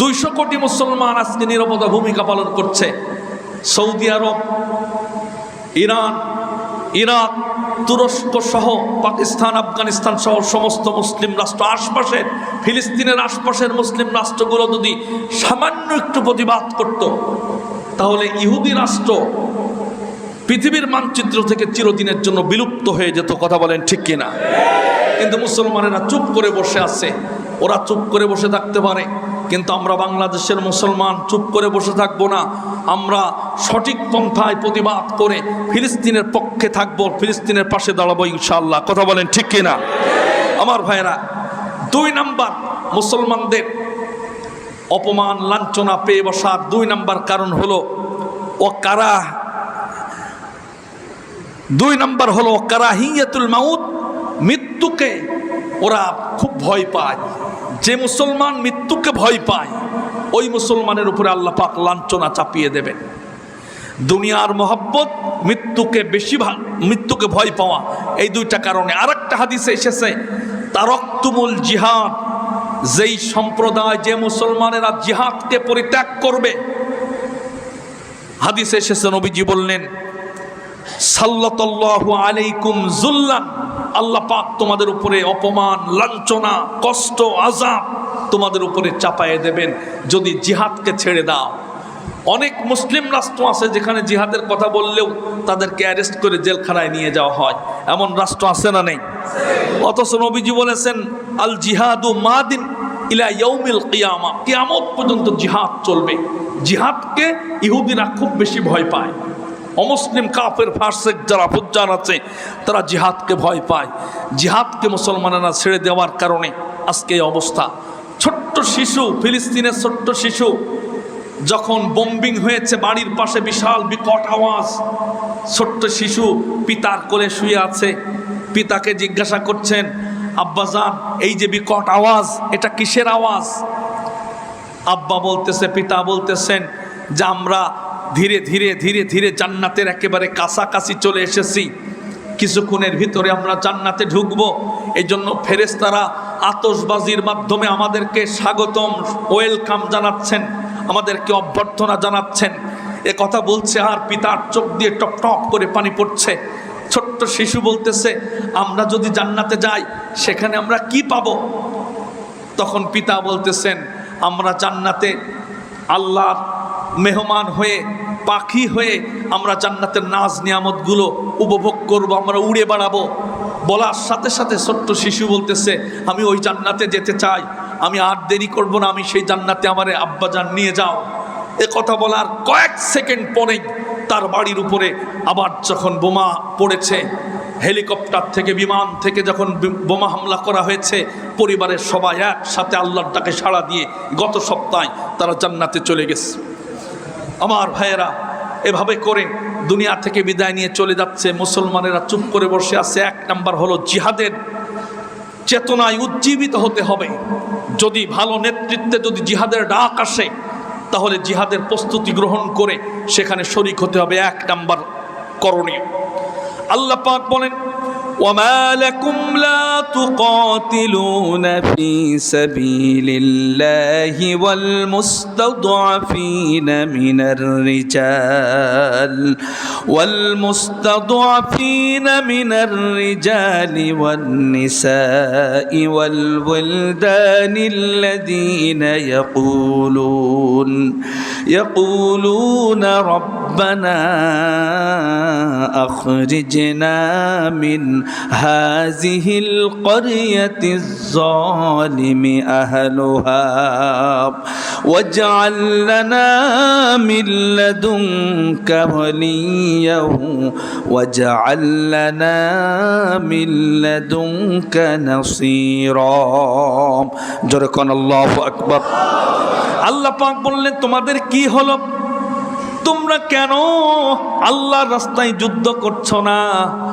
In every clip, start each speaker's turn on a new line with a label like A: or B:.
A: দুইশো কোটি মুসলমান আজকে নিরাপদা ভূমিকা পালন করছে। সৌদি আরব, ইরান, ইরাক, তুরস্ক সহ পাকিস্তান, আফগানিস্তান সহ সমস্ত মুসলিম রাষ্ট্র। আশপাশের ফিলিস্তিনের আশপাশের মুসলিম রাষ্ট্রগুলো যদি সামান্য একটু প্রতিবাদ করত, তাহলে ইহুদি রাষ্ট্র পৃথিবীর মানচিত্র থেকে চিরদিনের জন্য বিলুপ্ত হয়ে যেত, কথা বলেন ঠিক কিনা? কিন্তু মুসলমানেরা চুপ করে বসে আছে, ওরা চুপ করে বসে থাকতে পারে। কিন্তু আমরা বাংলাদেশের মুসলমান চুপ করে বসে থাকব না। আমরা সঠিক পন্থায় প্রতিবাদ করে ফিলিস্তিনের পক্ষে থাকব, ফিলিস্তিনের পাশে দাঁড়াবো ইনশাল্লাহ কথা বলেন ঠিক কিনা? আমার ভাইয়েরা, দুই নাম্বার মুসলমানদের অপমান, লাঞ্ছনা পেয়ে বসার দুই নাম্বার কারণ হলো ও কারা দুই নাম্বার হলো কারাহিয়াতুল মাউত, মৃত্যুকে ওরা খুব ভয় পায়। যে মুসলমান মৃত্যুকে ভয় পায়, ওই মুসলমানের উপরে আল্লাহ পাক লাঞ্ছনা চাপিয়ে দেবেন। দুনিয়ার মহব্বত মৃত্যুকে বেশি মৃত্যুকে ভয় পাওয়া, এই দুইটা কারণে। আর একটা হাদিসে এসেছে, তারক্তুমুল জিহাদ, যেই সম্প্রদায় যে মুসলমানেরা জিহাদকে পরিত্যাগ করবে। হাদিসে এসেছে, নবীজি বললেন, সাল্লাতাল্লাহু আলাইকুম জুল্লান আল্লাহ পাক তোমাদের উপরে অপমান, লাঞ্ছনা, কষ্ট আজাব তোমাদের উপরে চাপায়ে দেবেন যদি জিহাদকে ছেড়ে দাও। অনেক মুসলিম রাষ্ট্র আছে যেখানে জিহাদের কথা বললেও তাদেরকে অ্যারেস্ট করে জেলখানায় নিয়ে যাওয়া হয়। এমন রাষ্ট্র আছে না নেই? অথচ নবীজি বলেছেন, আল জিহাদু মাদিন ইলা ইয়ৌমিল কিয়ামা। কিয়ামত পর্যন্ত জিহাদ চলবে। জিহাদকে ইহুদিরা খুব বেশি ভয় পায়। অমুসলিম কাফের ফার্সেক যারা ফুজ্জার আছে, তারা জিহাদকে ভয় পায়। জিহাদকে মুসলমানেরা ছেড়ে দেওয়ার কারণে আজকে এই অবস্থা। ছোট্ট শিশু, ফিলিস্তিনের ছোট্ট শিশু, যখন বোম্বিং হয়েছে বাড়ির পাশে বিশাল বিকট আওয়াজ, ছোট্ট শিশু পিতার কোলে শুয়ে আছে। পিতাকে জিজ্ঞাসা করছেন আব্বাজান এই যে বিকট আওয়াজ, এটা কিসের আওয়াজ? আব্বা বলতেছে, পিতা বলতেছেন যে আমরা ধীরে ধীরে ধীরে ধীরে জান্নাতের একেবারে কাছাকাছি চলে এসেছি। কিছুক্ষণের ভিতরে আমরা জান্নাতে ঢুকবো। এই জন্য ফেরেস্তারা আতসবাজির মাধ্যমে আমাদেরকে স্বাগতম, ওয়েলকাম জানাচ্ছেন, আমাদেরকে অভ্যর্থনা জানাচ্ছেন। এ কথা বলছে আর পিতার চোখ দিয়ে টপ টপ করে পানি পড়ছে। ছোট্ট শিশু বলতেছে, আমরা যদি জান্নাতে যাই, সেখানে আমরা কি পাব? তখন পিতা বলতেছেন, আমরা জান্নাতে আল্লাহর মেহমান হয়ে, পাখি হয়ে আমরা জান্নাতের নাজ নিয়ামতগুলো উপভোগ করব, আমরা উড়ে বেড়াবো। বলার সাথে সাথে ছোট্ট শিশু বলতেছে, আমি ওই জান্নাতে যেতে চাই। আমি আর দেরি করব না, আমি সেই জান্নাতে আমার আব্বাজান নিয়ে যাও। এ কথা বলার কয়েক সেকেন্ড পরেই তার বাড়ির উপরে আবার যখন বোমা পড়েছে, হেলিকপ্টার থেকে, বিমান থেকে যখন বোমা হামলা করা হয়েছে, পরিবারের সবাই একসাথে আল্লাহর ডাকে সাড়া দিয়ে গত সপ্তাহে তারা জান্নাতে চলে গেছে। আমার ভাইয়েরা, এভাবে করে দুনিয়া থেকে বিদায় নিয়ে চলে যাচ্ছে। মুসলমানেরা চুপ করে বসে আছে। এক নাম্বার হলো জিহাদের চেতনায় উজ্জীবিত হতে হবে। যদি ভালো নেতৃত্বে যদি জিহাদের ডাক আসে, তাহলে জিহাদের প্রস্তুতি গ্রহণ করে সেখানে শরিক হতে হবে। এক নাম্বার করণীয়। আল্লাহ পাক বলেন
B: وما لكم لا تقاتلون في سبيل الله والمستضعفين من الرجال والمستضعفين من الرجال والنساء والولدان الذين يقولون يقولون ربنا أخرجنا من هذه القرية الظالم أهلها واجعل لنا من لدنك وليا واجعل لنا من لدنك نصيرا جركن الله أكبر
A: আল্লাহ পাক বললেন তোমাদের কি হলো তোমরা কেন আল্লাহর রাস্তায় যুদ্ধ করছ না?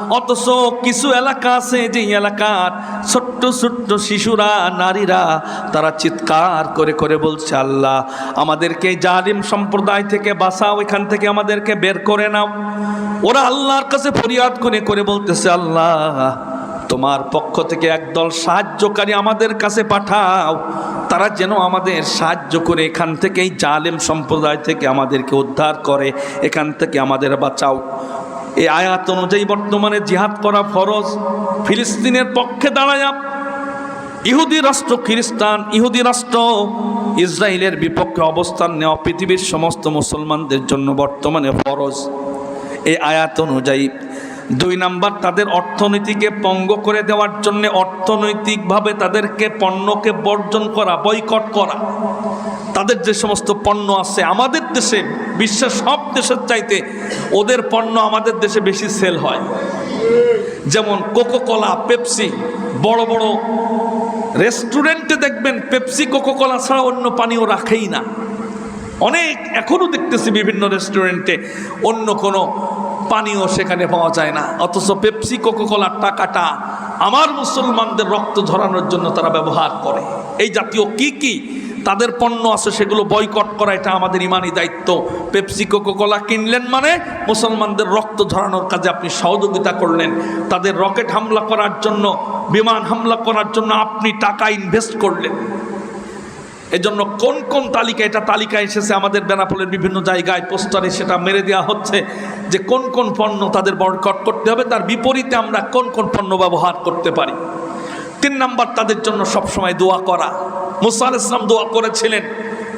A: অথচ কিছু এলাকা আছে যে এলাকার ছোট্ট ছোট্ট শিশুরা, নারীরা, তারা চিৎকার করে করে বলছে, আল্লাহ, আমাদেরকে জালিম সম্প্রদায় থেকে বাঁচাও, এখান থেকে আমাদেরকে বের করে নাও। ওরা আল্লাহর কাছে ফরিয়াদ করে করে বলতেছে, আল্লাহ তোমার পক্ষ থেকে একদল সাহায্যকারী আমাদের কাছে পাঠাও। তারা যেন আমাদের সাহায্য করে, এখান থেকে এই জালেম সম্প্রদায় থেকে আমাদেরকে উদ্ধার করে, এখান থেকে আমাদের বাঁচাও। এই আয়াত অনুযায়ী বর্তমানে জিহাদ করা ফরজ। ফিলিস্তিনের পক্ষে দাঁড়ায় ইহুদি রাষ্ট্র খ্রিস্টান, ইহুদি রাষ্ট্র, ইসরায়েলের বিপক্ষে অবস্থান নেওয়া পৃথিবীর সমস্ত মুসলমানদের জন্য বর্তমানে ফরজ। এই আয়াত অনুযায়ী দুই নাম্বার, তাদের অর্থনীতিকে পঙ্গ করে দেওয়ার জন্য অর্থনৈতিকভাবে তাদেরকে পণ্যকে বর্জন করা, বয়কট করা। তাদের যে সমস্ত পণ্য আছে, আমাদের দেশে বিশ্বের সব দেশের চাইতে ওদের পণ্য আমাদের দেশে বেশি সেল হয়। যেমন কোকো কোলা পেপসি বড় বড় রেস্টুরেন্টে দেখবেন পেপসি কোকো কোলা ছাড়া অন্য পানীয় রাখেই না। অনেক এখনও দেখতেছি বিভিন্ন রেস্টুরেন্টে, অন্য কোনো পানীয় সেখানে পাওয়া যায় না। অথচ পেপসি কোকো কোলার টাকাটা আমার মুসলমানদের রক্ত ঝরানোর জন্য তারা ব্যবহার করে। এই জাতীয় কি কি তাদের পণ্য আছে সেগুলো বয়কট করা, এটা আমাদের ইমানি দায়িত্ব। পেপসি কোকো কোলা কিনলেন মানে মুসলমানদের রক্ত ঝরানোর কাজে আপনি সহযোগিতা করলেন। তাদের রকেট হামলা করার জন্য, বিমান হামলা করার জন্য আপনি টাকা ইনভেস্ট করলেন। এজন্য কোন কোন তালিকা, এটা তালিকা এসেছে আমাদের বেনাপোলের বিভিন্ন জায়গায়, পোস্টারে সেটা মেরে দেওয়া হচ্ছে যে কোন কোন পণ্য তাদের বয়কট করতে হবে, তার বিপরীতে আমরা কোন কোন পণ্য ব্যবহার করতে পারি। তিন নাম্বার, তাদের জন্য সবসময় দোয়া করা। মুসা ইসলাম দোয়া করেছিলেন।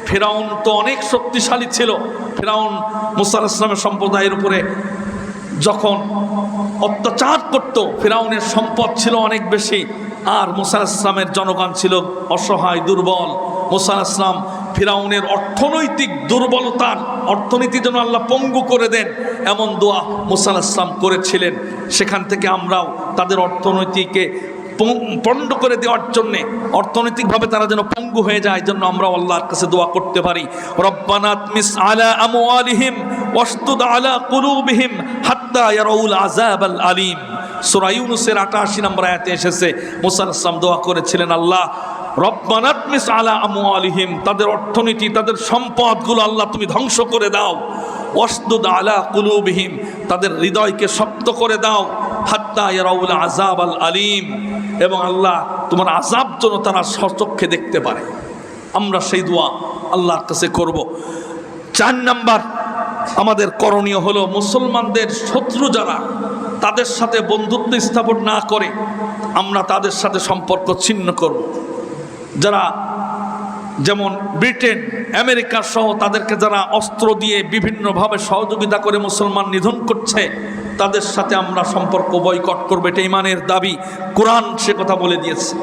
A: ফেরাউন তো অনেক শক্তিশালী ছিল। ফেরাউন মুসা ইসলামের সম্প্রদায়ের উপরে যখন অত্যাচার করত, ফেরাউনের সম্পদ ছিল অনেক বেশি। আর মুসা ইসলামের জনগণ ছিল অসহায়, দুর্বল। মুসা ইসলাম ফিরাউনের অর্থনৈতিক দুর্বলতার অর্থনীতি যেন আল্লাহ পঙ্গু করে দেন, এমন দোয়া মুসা ইসলাম করেছিলেন। সেখান থেকে আমরাও তাদের অর্থনৈতিককে পং- পণ্ড করে দেওয়ার জন্যে, অর্থনৈতিকভাবে তারা যেন পঙ্গু হয়ে যায় জন্য আমরা আল্লাহর কাছে দোয়া করতে পারি। রব্বানাত মিস আলা আমওয়ালিহিম ওয়াসতুদ আলা কুলুবিহিম হাত্তা ইয়ারাউল আযাব আল আলিম। সূরা 88 নম্বর আয়াতে এসেছে, মুসা দোয়া করেছিলেন, আল্লাহ রব্বানাত মিস আলা আমওয়ালিহিম, তাদের অর্থনীতি, তাদের সম্পদগুলো আল্লাহ তুমি ধ্বংস করে দাও। ওয়াসদুদ আলা কুলুবিহিম, তাদের হৃদয়কে শক্ত করে দাও। হাত্তা ইয়ারাউল আযাব আল আলিম, এবং আল্লাহ তোমার আজাব যেন তারা সচক্ষে দেখতে পারে। আমরা সেই দোয়া আল্লাহর কাছে করব। চার নাম্বার, আমাদের করণীয় হলো মুসলমানদের শত্রু যারা, তাদের সাথে বন্ধুত্ব স্থাপন না করে, আমরা তাদের সাথে সম্পর্ক ছিন্ন করব। যারা যেমন ব্রিটেন, আমেরিকা সহ তাদেরকে যারা অস্ত্র দিয়ে বিভিন্নভাবে সহযোগিতা করে মুসলমান নিধন করছে, তাদের সাথে আমরা সম্পর্ক বয়কট করবে, এটা ইমানের দাবি। কোরআন সে কথা বলে দিয়েছে।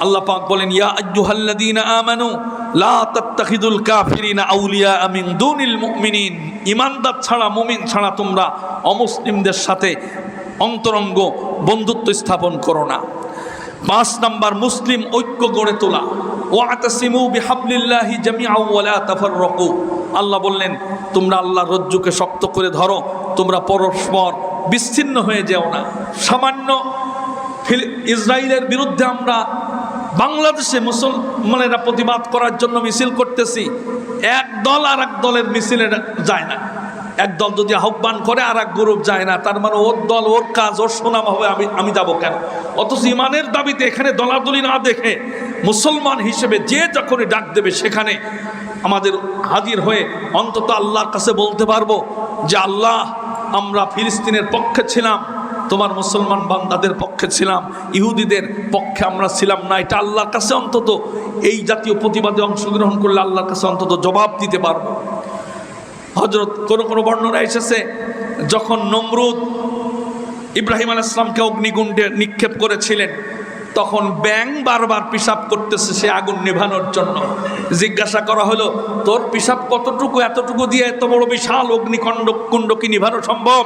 A: আল্লাহ পাক বলেন, ইয়া আইয়ুহাল্লাযীনা আমানু, লা তাত্তাখিদুল কাফিরিনা আউলিয়া মিন দুনিল মুমিনিন। ঈমানদার ছাড়া, মুমিন ছাড়া তোমরা অমুসলিমদের সাথে অন্তরঙ্গ বন্ধুত্ব স্থাপন করো না। পাঁচ নাম্বার মুসলিম ঐক্য গড়ে তোলা। ওয়াতাসিমু বিহাবলিল্লাহি জামিআ ওয়া লা তাফাররাকু। আল্লাহ বললেন, তোমরা আল্লাহর রজ্জুকে শক্ত করে ধরো, তোমরা পরস্পর বিচ্ছিন্ন হয়ে যেও না। সামান্য ইসরায়েলের বিরুদ্ধে আমরা বাংলাদেশে মুসলমানেরা প্রতিবাদ করার জন্য মিছিল করতেছি। এক দল আর এক দলের মিছিলে যায় না। এক দল যদি আহ্বান করে আর এক গ্রুপ যায় না, তার মানে ওর দল, ওর কাজ, ওর সুনাম হবে, আমি আমি যাব কেন? অথচ ইমানের দাবিতে এখানে দলাদলি না দেখে মুসলমান হিসেবে যে যখনই ডাক দেবে সেখানে আমাদের হাজির হয়ে অন্তত আল্লাহর কাছে বলতে পারব যে, আল্লাহ, আমরা ফিলিস্তিনের পক্ষে ছিলাম, তোমার মুসলমান বান্দাদের পক্ষে ছিলাম, ইহুদিদের পক্ষে আমরা ছিলাম না। এটা আল্লাহর কাছে অন্তত এই জাতীয় প্রতিবাদে অংশগ্রহণ করলে আল্লাহর কাছে অন্তত জবাব দিতে পারব। হজরত কোনো কোনো বর্ণনা এসেছে, যখন নমরুদ ইব্রাহিম আল ইসলামকে অগ্নিগুণ্ডে নিক্ষেপ করেছিলেন, তখন ব্যাং বারবার পিসাব করতেছে সে আগুন নেভানোর জন্য। জিজ্ঞাসা করা হলো, তোর পিসাব কতটুকু, এতটুকু দিয়ে এত বড় বিশাল অগ্নিকণ্ড কুণ্ড কি নিভানো সম্ভব?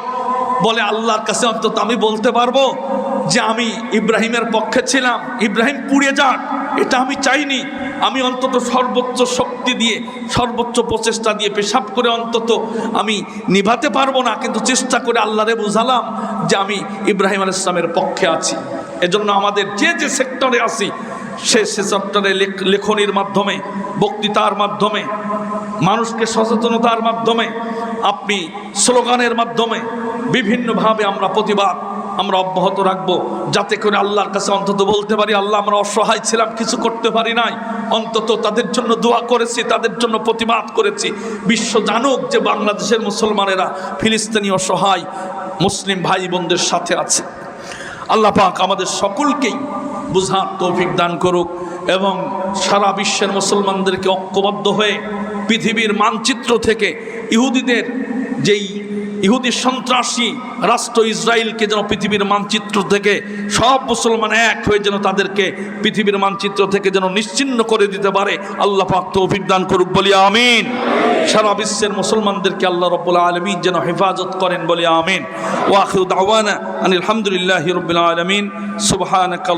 A: বলে, আল্লাহর কাছে অন্তত আমি বলতে পারব যে আমি ইব্রাহিমের পক্ষে ছিলাম। ইব্রাহিম পুড়ে যাক, এটা আমি চাইনি। আমি অন্তত সর্বোচ্চ শক্তি দিয়ে, সর্বোচ্চ প্রচেষ্টা দিয়ে, পেশাব করে অন্তত আমি নিভাতে পারব না, কিন্তু চেষ্টা করে আল্লাহরে বুঝালাম যে আমি ইব্রাহিম আল ইসলামের পক্ষে আছি। এজন্য আমাদের যে যে সেক্টরে আছি, সে সে সেক্টরে লেখ- লেখনির মাধ্যমে, বক্তৃতার মাধ্যমে, মানুষকে সচেতনতার মাধ্যমে, আপনি স্লোগানের মাধ্যমে বিভিন্নভাবে আমরা প্রতিবাদ, আমরা অব্যাহত রাখব, যাতে করে আল্লাহর কাছে অন্তত বলতে পারি, আল্লাহ আমরা অসহায় ছিলাম, কিছু করতে পারি নাই। অন্তত তাদের জন্য দোয়া করেছি, তাদের জন্য প্রতিবাদ করেছি। বিশ্ব জানুক যে বাংলাদেশের মুসলমানেরা ফিলিস্তিনি অসহায় মুসলিম ভাই বোনদের সাথে আছে। আল্লাহ পাক আমাদের সকলকেই বুঝার তৌফিক দান করুক এবং সারা বিশ্বের মুসলমানদেরকে ঐক্যবদ্ধ হয়ে পৃথিবীর মানচিত্র থেকে ইহুদিদের যেই ইহুদি সন্ত্রাসী রাষ্ট্র ইসরায়েলকে যেন পৃথিবীর মানচিত্র থেকে সব মুসলমান এক হয়ে যেন তাদেরকে পৃথিবীর মানচিত্র থেকে যেন নিশ্চিন্ন করে দিতে পারে, আল্লাহ পাক তৌফিক করুক, বলি আমিন। সারা বিশ্বের মুসলমানদেরকে আল্লাহ রব্বুল আলমিন যেন হেফাজত করেন, বলে আমিন। ওয়াখির দাওয়ানা আনিল হামদুলিল্লাহ রব্বুল আলমিন। সুবহানাক